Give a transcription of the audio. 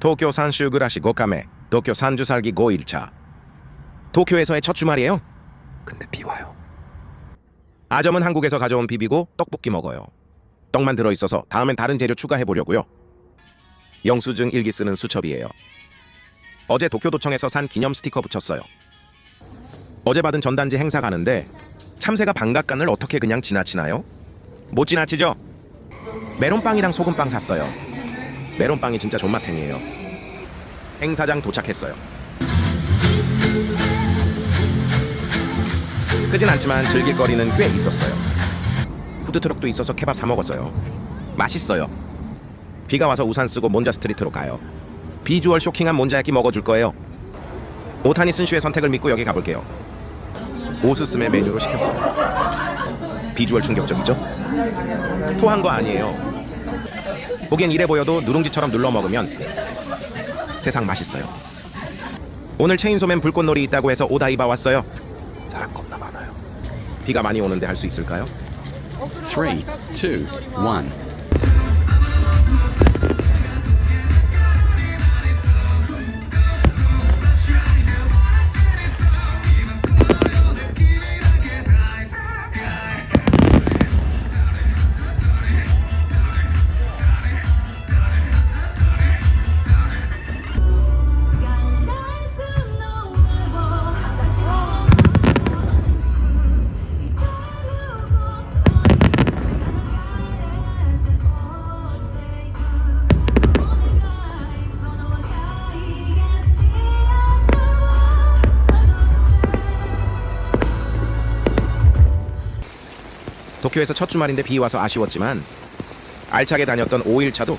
도쿄 산슈그라시 고카메 도쿄 산주 살기 5일차. 도쿄에서의 첫 주말이에요. 근데 비 와요. 아점은 한국에서 가져온 비비고 떡볶이 먹어요. 떡만 들어있어서 다음엔 다른 재료 추가해보려고요. 영수증 일기 쓰는 수첩이에요. 어제 도쿄도청에서 산 기념 스티커 붙였어요. 어제 받은 전단지 행사 가는데 참새가 방앗간을 어떻게 그냥 지나치나요? 못 지나치죠? 메론빵이랑 소금빵 샀어요 메론빵이 진짜 존맛탱이에요. 행사장 도착했어요. 크진 않지만 즐길 거리는 꽤 있었어요. 푸드트럭도 있어서 케밥 사 먹었어요. 맛있어요. 비가 와서 우산 쓰고 몬자 스트리트로 가요. 비주얼 쇼킹한 몬자야끼 먹어줄 거예요. 오타니 쓴슈의 선택을 믿고 여기 가볼게요. 오스스메 메뉴로 시켰어요. 비주얼 충격적이죠? 토한 거 아니에요 보기엔 이래 보여도 누룽지처럼 눌러 먹으면 세상 맛있어요 오늘 체인소맨 불꽃놀이 있다고 해서 오다이바 왔어요 사람 겁나 많아요. 비가 많이 오는데 할 수 있을까요? Three, two, one. 도쿄에서 첫 주말인데 비 와서 아쉬웠지만 알차게 다녔던 5일차도